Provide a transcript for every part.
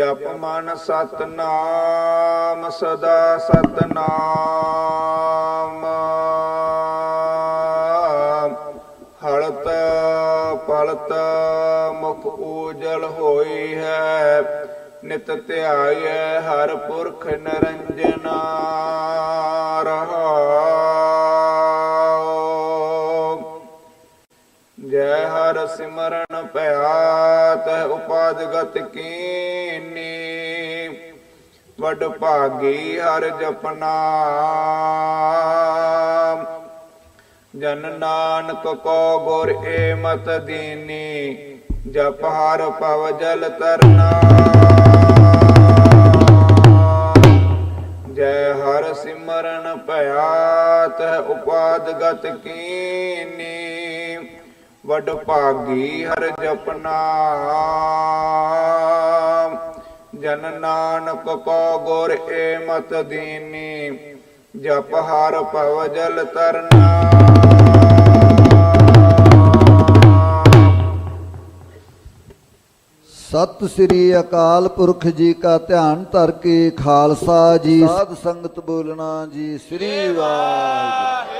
ਜਪ ਮਨ ਸਤਨਾਮ, ਸਦਾ ਸਤਨਾਮ। ਹਲਤ ਪਲਤ ਮੁਖ ਉਜਲ ਹੋਈ ਹੈ, ਨਿਤ ਧਿਆਇਐ ਹਰ ਪੁਰਖ ਨਿਰੰਜਨਾ ਰਹਾਉ ਜੈ ਹਰ ਸਿਮਰਨ ਭਇਆ ਤੈ ਉਪਾਦਗਤ ਕੀਨੀ। ਵਡ ਭਾਗੀ ਹਰ ਜਪਨਾ। ਜਨ ਨਾਨਕ ਕੋ ਗੁਰ ਏ ਮਤ ਦੀਨੀ, ਜਪ ਹਰ ਪਵ ਜਲ ਤਰਨਾ। ਜੈ ਹਰ ਸਿਮਰਨ ਭਇਆ ਤੈ ਉਪਾਦਗਤ ਕੀਨੀ। ਵਡ ਭਾਗੀ ਹਰ ਜਪਨਾ। ਜਨ ਨਾਨਕ ਕੋ ਗੁਰ ਏ ਮਤ ਦੀਨੀ ਜਪ ਹਰ ਭਵ ਜਲ ਤਰਨਾ। ਸਤਿ ਸ੍ਰੀ ਅਕਾਲ ਪੁਰਖ ਜੀ ਕਾ ਧਿਆਨ ਧਰ ਕੇ ਖਾਲਸਾ ਜੀ। ਸਾਧ ਸੰਗਤ ਬੋਲਣਾ ਜੀ ਸ੍ਰੀ ਵਾਹਿਗੁਰੂ।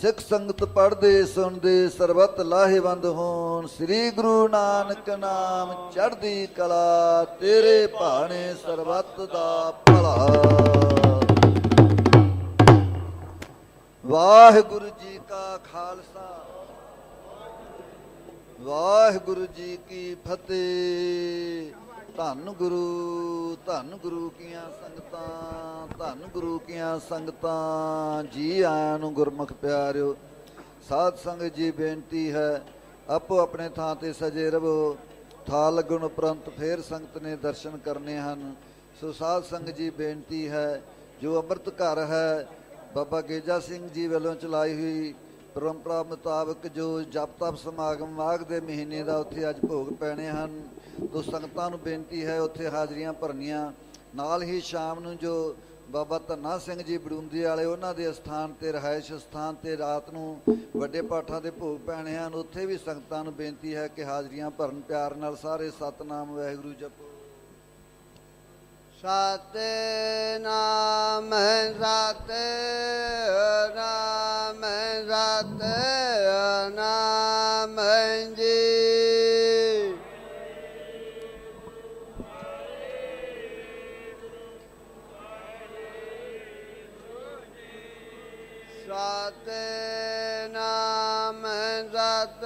ਸਿੱਖ ਸੰਗਤ ਪੜਦੇ ਸੁਣਦੇ, ਸਰਬਤ ਲਾਹੇਵੰਦ ਹੋਣ। ਸ੍ਰੀ ਗੁਰੂ ਨਾਨਕ ਨਾਮ ਚੜ੍ਹਦੀ ਕਲਾ, ਤੇਰੇ ਭਾਣੇ ਸਰਬਤ ਦਾ ਭਲਾ। ਵਾਹਿਗੁਰੂ ਜੀ ਕਾ ਖਾਲਸਾ। ਵਾਹਿਗੁਰੂ ਜੀ ਕੀ ਫਤਿਹ। ਧੰਨ ਗੁਰੂ ਧੰਨ ਗੁਰੂ ਕੀਆਂ ਸੰਗਤਾਂ, ਧੰਨ ਗੁਰੂ ਕੀਆਂ ਸੰਗਤਾਂ, ਜੀ ਆਇਆਂ ਨੂੰ ਗੁਰਮੁਖ ਪਿਆਰਿਓ। ਸਾਧ ਸੰਗਤ ਜੀ, ਬੇਨਤੀ ਹੈ, ਆਪੋ ਆਪਣੇ ਥਾਂ ਤੇ ਸਜੇ ਰਵੋ। ਥਾ ਲੱਗਣ ਉਪਰੰਤ ਫੇਰ ਸੰਗਤ ਨੇ ਦਰਸ਼ਨ ਕਰਨੇ ਹਨ। ਸੋ ਸਾਧ ਸੰਗਤ ਜੀ, ਬੇਨਤੀ ਹੈ, ਜੋ ਅੰਮ੍ਰਿਤ ਘਰ ਹੈ, ਬਾਬਾ ਗੇਜਾ ਸਿੰਘ ਜੀ ਵੱਲੋਂ ਚਲਾਈ ਹੋਈ ਪਰੰਪਰਾ ਮੁਤਾਬਕ ਜੋ ਜਪ ਤਪ ਸਮਾਗਮ ਮਾਘ ਦੇ ਮਹੀਨੇ ਦਾ ਉੱਥੇ ਅੱਜ ਭੋਗ ਪੈਣੇ ਹਨ ਤੋ ਸੰਗਤਾਂ ਨੂੰ ਬੇਨਤੀ ਹੈ ਉੱਥੇ ਹਾਜ਼ਰੀਆਂ ਭਰਨੀਆਂ। ਨਾਲ ਹੀ ਸ਼ਾਮ ਨੂੰ ਜੋ ਬਾਬਾ ਧੰਨਾ ਸਿੰਘ ਜੀ ਬੜੂੰਦੀ ਵਾਲੇ, ਉਹਨਾਂ ਦੇ ਸਥਾਨ ਤੇ ਰਹਾਇਸ਼ ਸਥਾਨ ਤੇ ਰਾਤ ਨੂੰ ਵੱਡੇ ਪਾਠਾਂ ਦੇ ਭੋਗ ਪੈਣੇ ਹਨ, ਉੱਥੇ ਵੀ ਸੰਗਤਾਂ ਨੂੰ ਬੇਨਤੀ ਹੈ ਕਿ ਹਾਜ਼ਰੀਆਂ ਭਰਨ ਪਿਆਰ ਨਾਲ ਸਾਰੇ ਸਤਨਾਮ, ਵਾਹਿਗੁਰੂ ਜਪੋ। ਸਤਨਾਮ ਸਤਨਾਮ ਸਤਨਾਮ ਸਤਨਾਮ